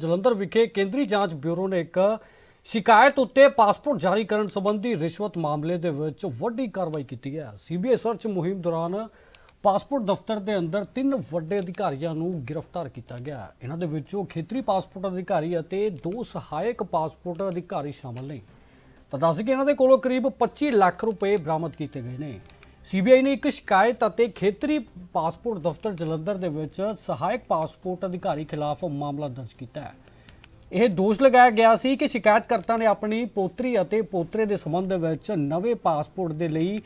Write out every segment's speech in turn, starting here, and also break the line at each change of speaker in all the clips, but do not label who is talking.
ਜਲੰਧਰ ਵਿਖੇ ਕੇਂਦਰੀ ਜਾਂਚ ਬਿਊਰੋ ਨੇ ਇੱਕ ਸ਼ਿਕਾਇਤ ਉੱਤੇ ਪਾਸਪੋਰਟ ਜਾਰੀ ਕਰਨ ਸੰਬੰਧੀ ਰਿਸ਼ਵਤ ਮਾਮਲੇ ਦੇ ਵਿੱਚ ਵੱਡੀ ਕਾਰਵਾਈ ਕੀਤੀ ਹੈ ਸੀਬੀਆਈ ਸਰਚ ਮੁਹਿੰਮ ਦੌਰਾਨ ਪਾਸਪੋਰਟ ਦਫ਼ਤਰ ਦੇ ਅੰਦਰ ਤਿੰਨ ਵੱਡੇ ਅਧਿਕਾਰੀਆਂ ਨੂੰ ਗ੍ਰਿਫਤਾਰ ਕੀਤਾ ਗਿਆ ਇਹਨਾਂ ਦੇ ਵਿੱਚੋਂ ਖੇਤਰੀ ਪਾਸਪੋਰਟ ਅਧਿਕਾਰੀ ਅਤੇ ਦੋ ਸਹਾਇਕ ਪਾਸਪੋਰਟ ਅਧਿਕਾਰੀ ਸ਼ਾਮਲ ਨੇ ਤਾਂ ਦੱਸ ਕੇ ਇਹਨਾਂ ਦੇ ਕੋਲੋਂ ਕਰੀਬ 25 ਲੱਖ ਰੁਪਏ ਬਰਾਮਦ ਕੀਤੇ ਗਏ ਨੇ ਸੀਬੀਆਈ ਨੇ ਇੱਕ ਸ਼ਿਕਾਇਤ ਅਤੇ ਖੇਤਰੀ ਪਾਸਪੋਰਟ ਦਫ਼ਤਰ ਜਲੰਧਰ ਦੇ ਵਿੱਚ ਸਹਾਇਕ ਪਾਸਪੋਰਟ ਅਧਿਕਾਰੀ ਖਿਲਾਫ ਮਾਮਲਾ ਦਰਜ ਕੀਤਾ ਹੈ ਇਹ ਦੋਸ਼ ਲਗਾਇਆ ਗਿਆ ਸੀ ਕਿ ਸ਼ਿਕਾਇਤਕਰਤਾ ਨੇ ਆਪਣੀ ਪੋਤਰੀ ਅਤੇ ਪੋਤਰੇ ਦੇ ਸਬੰਧ ਦੇ ਵਿੱਚ ਨਵੇਂ ਪਾਸਪੋਰਟ ਦੇ ਲਈ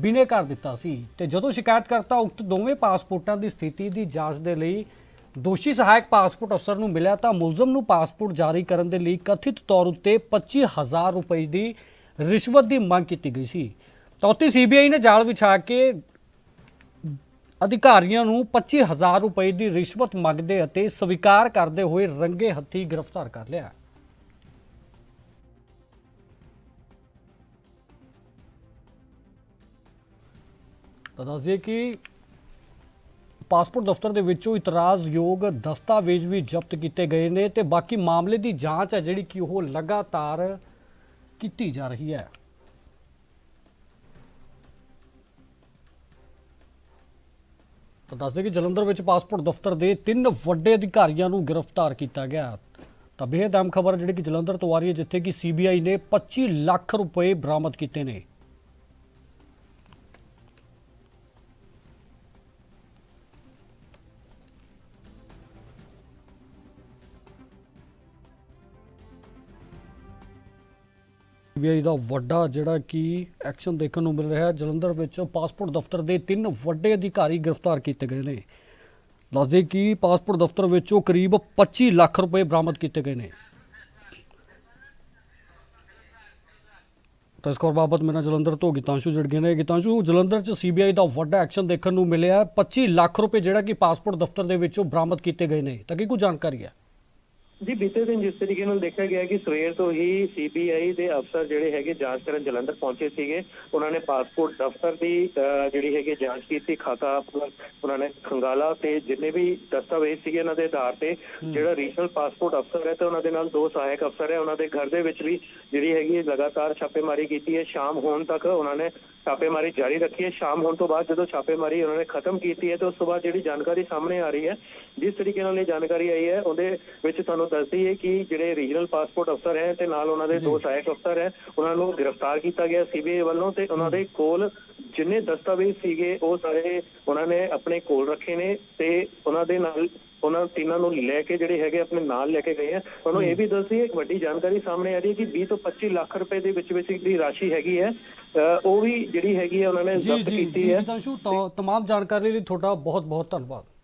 ਬਿਨੇ ਕਰ ਦਿੱਤਾ ਸੀ ਤੇ ਜਦੋਂ ਸ਼ਿਕਾਇਤਕਰਤਾ ਉਕਤ ਦੋਵੇਂ ਪਾਸਪੋਰਟਾਂ ਦੀ ਸਥਿਤੀ ਦੀ ਜਾਂਚ ਦੇ ਲਈ ਦੋਸ਼ੀ ਸਹਾਇਕ ਪਾਸਪੋਰਟ ਅਫਸਰ ਨੂੰ ਮਿਲਿਆ ਤਾਂ ਮੁਲਜ਼ਮ ਨੂੰ ਪਾਸਪੋਰਟ ਜਾਰੀ ਕਰਨ ਦੇ ਲਈ ਕਥਿਤ ਤੌਰ ਉੱਤੇ 25000 ਰੁਪਏ ਦੀ ਰਿਸ਼ਵਤ ਦੀ ਮੰਗ ਕੀਤੀ ਗਈ ਸੀ ਤਾਂ ਸੀਬੀਆਈ ਨੇ ਜਾਲ ਵਿਛਾ ਕੇ ਅਧਿਕਾਰੀਆਂ ਨੂੰ 25000 ਰੁਪਏ ਦੀ ਰਿਸ਼ਵਤ ਮੰਗਦੇ ਅਤੇ ਸਵੀਕਾਰ ਕਰਦੇ ਹੋਏ ਰੰਗੇ ਹੱਥੀ ਗ੍ਰਿਫਤਾਰ ਕਰ ਲਿਆ ਤਾਂ ਦੱਸਦੇ ਕਿ ਪਾਸਪੋਰਟ ਦਫ਼ਤਰ ਦੇ ਵਿੱਚੋਂ ਇਤਰਾਜ਼ਯੋਗ ਦਸਤਾਵੇਜ਼ ਵੀ ਜ਼ਬਤ ਕੀਤੇ ਗਏ ਨੇ ਤੇ ਬਾਕੀ ਮਾਮਲੇ ਦੀ ਜਾਂਚ ਹੈ ਜਿਹੜੀ ਕਿ ਉਹ ਲਗਾਤਾਰ ਕੀਤੀ ਜਾ ਰਹੀ ਹੈ ਤਾਂ ਦੱਸਦੇ ਕਿ ਜਲੰਧਰ ਵਿੱਚ ਪਾਸਪੋਰਟ ਦਫ਼ਤਰ ਦੇ ਤਿੰਨ ਵੱਡੇ ਅਧਿਕਾਰੀਆਂ ਨੂੰ ਗ੍ਰਿਫਤਾਰ ਕੀਤਾ ਗਿਆ ਤਾਂ ਬੇਹਦ ਖਬਰ ਜਿਹੜੀ ਕਿ ਜਲੰਧਰ ਤੋਂ ਆ ਰਹੀ ਹੈ ਜਿੱਥੇ ਕਿ ਸੀਬੀਆਈ ਨੇ 25 ਲੱਖ ਰੁਪਏ ਬਰਾਮਦ ਕੀਤੇ ਨੇ ਸੀਬੀਆਈ ਦਾ ਵੱਡਾ ਜਿਹੜਾ ਕਿ ਐਕਸ਼ਨ ਦੇਖਣ ਨੂੰ ਮਿਲ ਰਿਹਾ ਹੈ ਜਲੰਧਰ ਵਿੱਚ ਪਾਸਪੋਰਟ ਦਫ਼ਤਰ ਦੇ ਤਿੰਨ ਵੱਡੇ ਅਧਿਕਾਰੀ ਗ੍ਰਿਫਤਾਰ ਕੀਤੇ ਗਏ ਨੇ ਦੱਸਦੇ ਕਿ ਪਾਸਪੋਰਟ ਦਫ਼ਤਰ ਵਿੱਚੋਂ ਕਰੀਬ 25 ਲੱਖ ਰੁਪਏ ਬਰਾਮਦ ਕੀਤੇ ਗਏ ਨੇ ਤਾਂ ਇਸ ਕੋਰ ਬਾਬਤ ਮੇਰਾ ਜਲੰਧਰ ਤੋਂ ਗੀਤਾਂਸ਼ੂ ਜੁੜ ਗਏ ਨੇ ਗੀਤਾਂਸ਼ੂ ਜਲੰਧਰ 'ਚ ਸੀਬੀਆਈ ਦਾ ਵੱਡਾ ਐਕਸ਼ਨ ਦੇਖਣ ਨੂੰ ਮਿਲਿਆ 25 ਲੱਖ ਰੁਪਏ ਜਿਹੜਾ ਕਿ ਪਾਸਪੋਰਟ ਦਫ਼ਤਰ ਦੇ ਵਿੱਚੋਂ ਬਰਾਮਦ ਕੀਤੇ ਗਏ ਨੇ ਤਾਂ ਕੀ ਕੋਈ ਜਾਣਕਾਰੀ ਹੈ
ਜੀ ਬੀਤੇ ਦਿਨ ਜਿਸ ਤਰੀਕੇ ਨਾਲ ਦੇਖਿਆ ਗਿਆ ਕਿ ਸਵੇਰ ਤੋਂ ਹੀ ਸੀਬੀਆਈ ਦੇ ਅਫਸਰ ਜਿਹੜੇ ਹੈਗੇ ਜਾਂਚ ਕਰਨ ਜਲੰਧਰ ਪਹੁੰਚੇ ਸੀਗੇ ਉਹਨਾਂ ਨੇ ਪਾਸਪੋਰਟ ਦਫ਼ਤਰ ਦੀ ਜਿਹੜੀ ਹੈਗੇ ਜਾਂਚ ਕੀਤੀ ਖਾਤਾ ਉਹਨਾਂ ਨੇ ਖੰਗਾਲਾ ਤੇ ਜਿੰਨੇ ਵੀ ਦਸਤਾਵੇਜ਼ ਸੀਗੇ ਉਹਨਾਂ ਦੇ ਆਧਾਰ ਤੇ ਜਿਹੜਾ ਰੀਜਨਲ ਪਾਸਪੋਰਟ ਅਫਸਰ ਹੈ ਤੇ ਉਹਨਾਂ ਦੇ ਨਾਲ ਦੋ ਸਹਾਇਕ ਅਫਸਰ ਹੈ ਉਹਨਾਂ ਦੇ ਘਰ ਦੇ ਵਿੱਚ ਵੀ ਜਿਹੜੀ ਹੈਗੀ ਲਗਾਤਾਰ ਛਾਪੇਮਾਰੀ ਕੀਤੀ ਹੈ ਸ਼ਾਮ ਹੋਣ ਤੱਕ ਉਹਨਾਂ ਨੇ ਛਾਪੇਮਾਰੀ ਜਾਰੀ ਰੱਖੀ ਹੈ ਸ਼ਾਮ ਹੋਣ ਤੋਂ ਬਾਅਦ ਜਦੋਂ ਛਾਪੇਮਾਰੀ ਉਹਨਾਂ ਨੇ ਖਤਮ ਕੀਤੀ ਹੈ ਤਾਂ ਉਸ ਤੋਂ ਬਾਅਦ ਜਿਹੜੀ ਜਾਣਕਾਰੀ ਸਾਹਮਣੇ ਆ ਰਹੀ ਹੈ ਜਿਸ ਤਰੀਕੇ ਨਾਲ ਇਹ ਜਾਣਕਾਰੀ ਆਈ ਹੈ ਉਹਦੇ ਵਿੱਚ ਤੁਹਾਨੂੰ ਦੱਸਦੀ ਹੈ ਕਿ ਜਿਹੜੇ ਰੀਜਨਲ ਪਾਸਪੋਰਟ ਅਫਸਰ ਹੈ ਤੇ ਨਾਲ ਉਹਨਾਂ ਦੇ ਦੋ ਸਹਾਇਕ ਅਫਸਰ ਹੈ ਉਹਨਾਂ ਨੂੰ ਗ੍ਰਿਫਤਾਰ ਕੀਤਾ ਗਿਆ ਸੀਬੀਆਈ ਵੱਲੋਂ ਤੇ ਉਹਨਾਂ ਦੇ ਕੋਲ ਜਿੰਨੇ ਦਸਤਾਵੇਜ਼ ਸੀਗੇ ਉਹ ਸਾਰੇ ਉਹਨਾਂ ਨੇ ਆਪਣੇ ਕੋਲ ਰੱਖੇ ਨੇ ਤੇ ਉਹਨਾਂ ਦੇ ਨਾਲ ਉਹਨਾਂ ਤਿੰਨਾਂ ਨੂੰ ਲੈ ਕੇ ਜਿਹੜੇ ਹੈਗੇ ਆਪਣੇ ਨਾਲ ਲੈ ਕੇ ਗਏ ਆ ਤੁਹਾਨੂੰ ਇਹ ਵੀ ਦੱਸਦੀ ਇੱਕ ਵੱਡੀ ਜਾਣਕਾਰੀ ਸਾਹਮਣੇ ਆ ਰਹੀ ਹੈ ਕਿ 20 ਤੋਂ 25 ਲੱਖ ਰੁਪਏ ਦੇ ਵਿੱਚ ਵਿੱਚ ਦੀ ਰਾਸ਼ੀ ਹੈਗੀ ਹੈ ਉਹ ਵੀ ਜਿਹੜੀ ਹੈਗੀ ਹੈ ਉਹਨਾਂ ਨੇ ਜ਼ਬਤ ਕੀਤੀ ਹੈ
ਜੀ ਜੀ ਜੀ ਤਮਾਮ ਜਾਣਕਾਰੀ ਲਈ ਤੁਹਾਡਾ ਬਹੁਤ ਬਹੁਤ ਧੰਨਵਾਦ